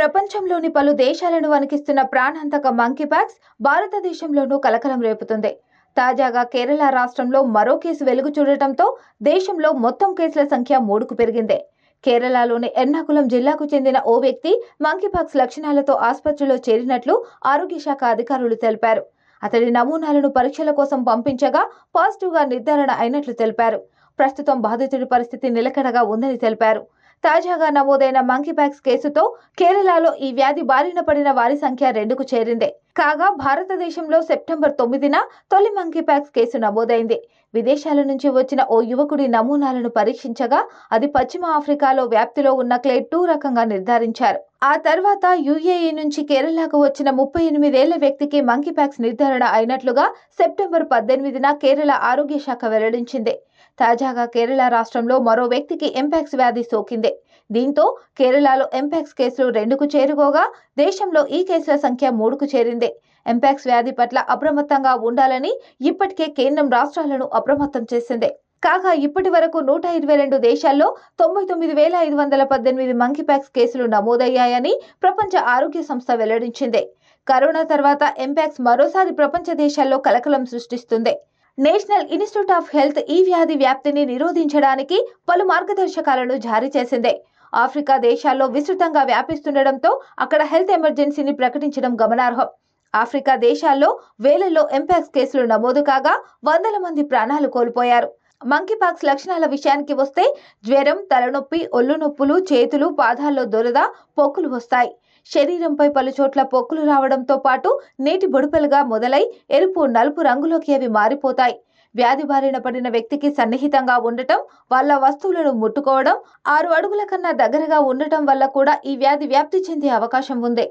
ప్రపంచంలోని పలు దేశాలను వణికిస్తున్న ప్రాణాంతక మంకీపాక్స్ భారతదేశంలోనూ కలకలం రేపుతుంది. తాజాగా కేరళ రాష్ట్రంలో మరో కేసు వెలుగు చూడటంతో దేశంలో మొత్తం కేసుల సంఖ్య మూడుకు పెరిగింది. కేరళలోని ఎర్నాకుళం జిల్లాకు చెందిన ఓ వ్యక్తి మంకీపాక్స్ లక్షణాలతో ఆసుపత్రిలో చేరినట్లు ఆరోగ్య శాఖ అధికారులు తెలిపారు. అతడి నమూనాలను పరీక్షల కోసం పంపించగా పాజిటివ్గా నిర్ధారణ అయినట్లు తెలిపారు. ప్రస్తుతం బాధితుడి పరిస్థితి నిలకడగా ఉందని తెలిపారు. తాజాగా నమోదైన మంకీపాక్స్ కేసుతో కేరళలో ఈ వ్యాధి బారిన పడిన వారి సంఖ్య రెండుకు చేరింది. కాగా భారతదేశంలో సెప్టెంబర్ తొమ్మిదిన తొలి మంకీపాక్స్ కేసు నమోదైంది. విదేశాల నుంచి వచ్చిన ఓ యువకుడి నమూనాలను పరీక్షించగా అది పశ్చిమ ఆఫ్రికాలో వ్యాప్తిలో ఉన్న క్లేడ్ టూ రకంగా నిర్ధారించారు. ఆ తర్వాత యుఏఈ నుంచి కేరళకు వచ్చిన ముప్పై ఎనిమిదేళ్ళ వ్యక్తికి మంకీపాక్స్ నిర్ధారణ అయినట్లుగా సెప్టెంబర్ పద్దెనిమిదిన కేరళ ఆరోగ్య శాఖ వెల్లడించింది. తాజాగా కేరళ రాష్ట్రంలో మరో వ్యక్తికి ఎంపాక్స్ వ్యాధి సోకింది. దీంతో కేరళలో ఎంపాక్స్ కేసులు రెండుకు చేరుకోగా దేశంలో ఈ కేసుల సంఖ్య మూడుకు చేరింది. ఎంపాక్స్ వ్యాధి పట్ల అప్రమత్తంగా ఉండాలని ఇప్పటికే కేంద్రం రాష్ట్రాలను అప్రమత్తం చేసింది. కాగా ఇప్పటి వరకు నూట ఇరవై రెండు దేశాల్లో తొంభై తొమ్మిది వేల ఐదు వందల పద్దెనిమిది మంకీప్యాక్స్ కేసులు నమోదయ్యాయని ప్రపంచ ఆరోగ్య సంస్థ వెల్లడించింది. కరోనా తర్వాత ఎంపాక్స్ మరోసారి ప్రపంచ దేశాల్లో కలకలం సృష్టిస్తుంది. నేషనల్ ఇన్స్టిట్యూట్ ఆఫ్ హెల్త్ ఈ వ్యాధి వ్యాప్తిని నిరోధించడానికి పలు మార్గదర్శకాలను జారీ చేసింది. ఆఫ్రికా దేశాల్లో విస్తృతంగా వ్యాపిస్తుండటంతో అక్కడ హెల్త్ ఎమర్జెన్సీని ప్రకటించడం గమనార్హం. ఆఫ్రికా దేశాల్లో వేలల్లో ఎంపాక్స్ కేసులు నమోదు కాగా వందల మంది ప్రాణాలు కోల్పోయారు. మంకీపాక్స్ లక్షణాల విషయానికి వస్తే జ్వరం తలనొప్పి ఒళ్ళు నొప్పులు చేతులు పాదాల్లో దొరద పొక్కులు వస్తాయి. శరీరంపై పలు చోట్ల పొక్కులు రావడంతో పాటు నీటి బొడుపలుగా మొదలై ఎరుపు నలుపు రంగులోకి అవి మారిపోతాయి. వ్యాధి బారిన పడిన వ్యక్తికి సన్నిహితంగా ఉండటం వాళ్ళ వస్తువులను ముట్టుకోవడం ఆరు అడుగుల కన్నా దగ్గరగా ఉండటం వల్ల కూడా ఈ వ్యాధి వ్యాప్తి చెందే అవకాశం ఉంది.